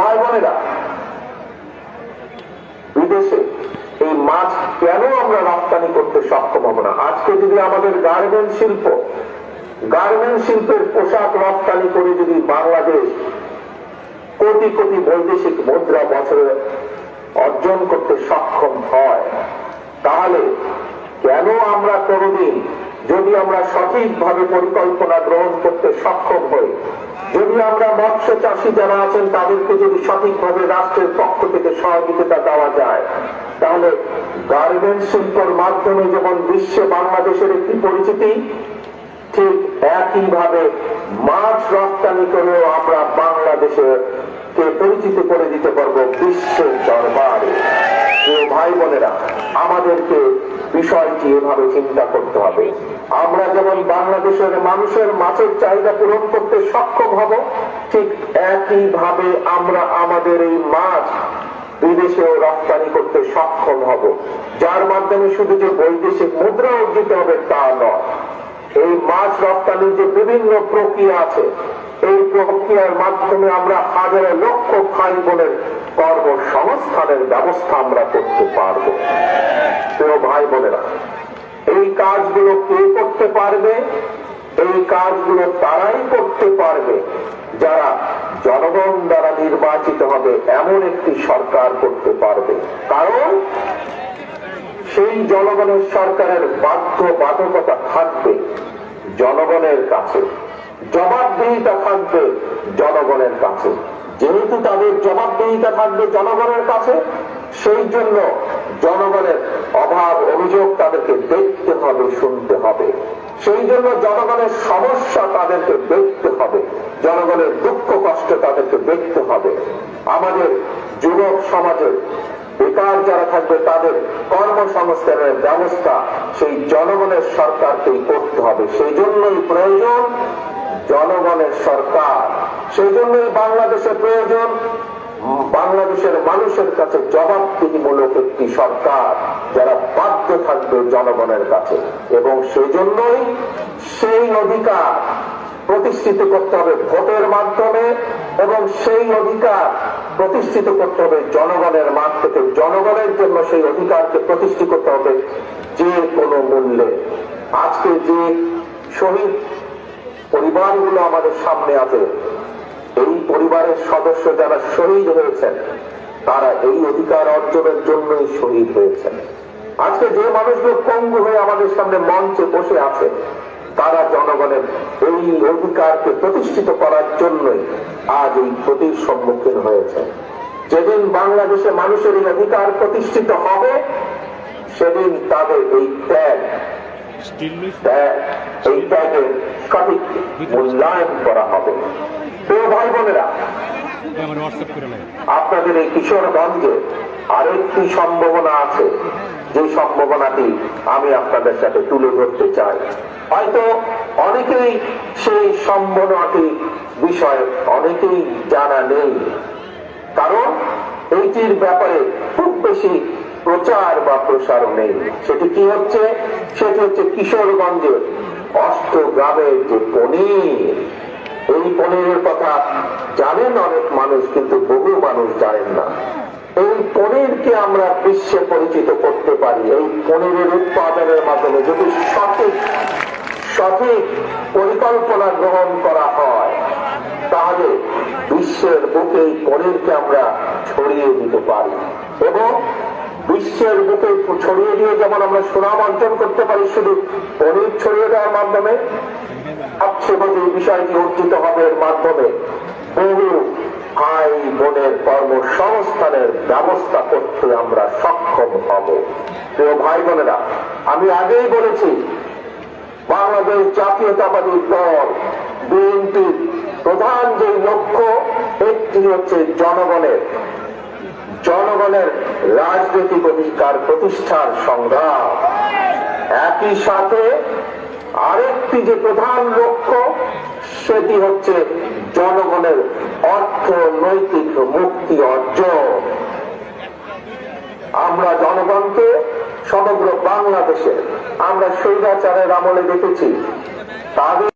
ভাই বোনেরা, বিদেশে এই মাছ কেন আমরা রপ্তানি করতে সক্ষম হব না? আজকে যদি আমাদের গার্মেন্ট শিল্প গার্মেন্ট শিল্পের পোশাক রপ্তানি করে যদি বাংলাদেশ কোটি কোটি বৈদেশিক মুদ্রা বছরে অর্জন করতে সক্ষম হয়, তাহলে কেন আমরা কোনদিন যদি আমরা সঠিকভাবে পরিকল্পনা গ্রহণ করতে সক্ষম হই। যদি আমরা মৎস্য চাষী যারা আছেন, তাদেরকে যদি সঠিকভাবে রাষ্ট্রের পক্ষ থেকে সহযোগিতা দেওয়া যায়, তাহলে গার্মেন্ট শিল্পের মাধ্যমে যেমন বিশ্বে বাংলাদেশের একটি পরিচিতি, ঠিক একইভাবে মাছ রপ্তানি করেও আমরা বাংলাদেশে কে পরিচিত করে দিতে পারব বিশ্বের দরবারে। ভাই বোনেরা, আমাদেরকে বিষয়টি এভাবে চিন্তা করতে হবে। আমরা যেমন বাংলাদেশের মানুষের মাছের চাহিদা পূরণ করতে সক্ষম হব, ঠিক একইভাবে আমরা আমাদের এই মাছ বিদেশেও রপ্তানি করতে সক্ষম হব। যার মাধ্যমে শুধু যে বৈদেশিক মুদ্রা অর্জিত হবে তা নয়, এই মাছ রপ্তানির যে বিভিন্ন প্রক্রিয়া আছে প্রক্রিয়ার মাধ্যমে আমরা হাজারে লক্ষ ভাই বোনের কর্মসংস্থানের ব্যবস্থা আমরা করতে পারব। প্রিয় ভাই বোনেরা, এই কাজগুলো কে করতে পারবে? এই কাজগুলো তারাই করতে পারবে। যারা জনগণ দ্বারা নির্বাচিত হবে, এমন একটি সরকার করতে পারবে। কারণ সেই জনগণের সরকারের বাধ্য বাধকতা থাকবে। জনগণের কাছে। জবাবদিহিতা থাকবে জনগণের কাছে। যেহেতু তাদের জবাবদিহিতা থাকবে জনগণের কাছে, সেই জন্য জনগণের অভাব অভিযোগ তাদেরকে দেখতে হবে, শুনতে হবে। সেই জন্য জনগণের সমস্যা তাদেরকে দেখতে হবে। জনগণের দুঃখ কষ্ট তাদেরকে দেখতে হবে। আমাদের যুবক সমাজের বেকার যারা থাকবে তাদের কর্মসংস্থানের ব্যবস্থা সেই জনগণের সরকারকেই করতে হবে। সেই জন্যই প্রয়োজন জনগণের সরকার। সেই জন্যই বাংলাদেশের প্রয়োজন বাংলাদেশের মানুষের কাছে জবাবদিহিমূলক একটি সরকার যারা বাধ্য থাকবে জনগণের কাছে। এবং সেই জন্যই সেই অধিকার প্রতিষ্ঠিত করতে হবে ভোটের মাধ্যমে এবং সেই অধিকার প্রতিষ্ঠিত করতে হবে জনগণের মাঠ থেকে। জনগণের জন্য সেই অধিকারকে প্রতিষ্ঠিত করতে হবে যে কোনো মূল্যে। আজকে যে শহীদ পরিবারগুলো আমাদের সামনে আছে, এই পরিবারের সদস্য যারা শহীদ হয়েছেন, তারা এই অধিকার অর্জনের জন্যই শহীদ হয়েছেন। আজকে যে মানুষগুলো পঙ্গু হয়ে আমাদের সামনে মঞ্চে বসে আছে তারা জনগণের এই অধিকারকে প্রতিষ্ঠিত করার জন্যই আজ এই ক্ষতির সম্মুখীন হয়েছে। যেদিন বাংলাদেশে মানুষের এই অধিকার প্রতিষ্ঠিত হবে সেদিন তাদের এই ত্যাগ এই ত্যাগের সঠিক মূল্যায়ন করা হবে। ভাই বোনেরা আপনাদের এই কিশোরগঞ্জে আরেকটি সম্ভাবনা আছে। যে সম্ভাবনাটি আমি আপনাদের সাথে তুলে ধরতে চাই। হয়তো অনেকেই সেই সম্ভাবনাটি বিষয়ে অনেকেই জানা নেই। কারণ এইটির ব্যাপারে খুব বেশি প্রচার বা প্রসারও নেই। সেটি কি হচ্ছে? সেটি হচ্ছে কিশোরগঞ্জের অষ্ট গ্রামের যে পনির। এই পনিরের কথা জানেন অনেক মানুষ, কিন্তু বহু মানুষ জানেন না। এই পনিরকে আমরা বিশ্বে পরিচিত করতে পারি। এই পনিরের উৎপাদনের মাধ্যমে যদি সঠিক সঠিক পরিকল্পনা গ্রহণ করা হয়, তাহলে বিশ্বের বুকে এই পনিরকে আমরা ছড়িয়ে দিতে পারি। এবং বিশ্বের বুকে ছড়িয়ে দিয়ে যেমন আমরা সুনাম অর্জন করতে পারি, শুধু পনির ছড়িয়ে দেওয়ার মাধ্যমে, সবচেয়ে বড় বিষয়টি অর্জিত হবে এর মাধ্যমে বহু ভাই বোনের কর্মসংস্থানের ব্যবস্থা করতে আমরা সক্ষম হব। প্রিয় ভাই বোনেরা, আমি আগেই বলেছি, বাংলাদেশ জাতীয়তাবাদী দল বিএনপির প্রধান যে লক্ষ্য, একটি হচ্ছে জনগণের জনগণের রাজনৈতিক অধিকার প্রতিষ্ঠার সংগ্রাম। একই সাথে আরেকটি যে প্রধান লক্ষ্য, সেটি হচ্ছে জনগণের অর্থনৈতিক মুক্তি অর্জন। আমরা জনগণকে সমগ্র বাংলাদেশে আমরা স্বৈরাচারের আমলে দেখেছি। তাদের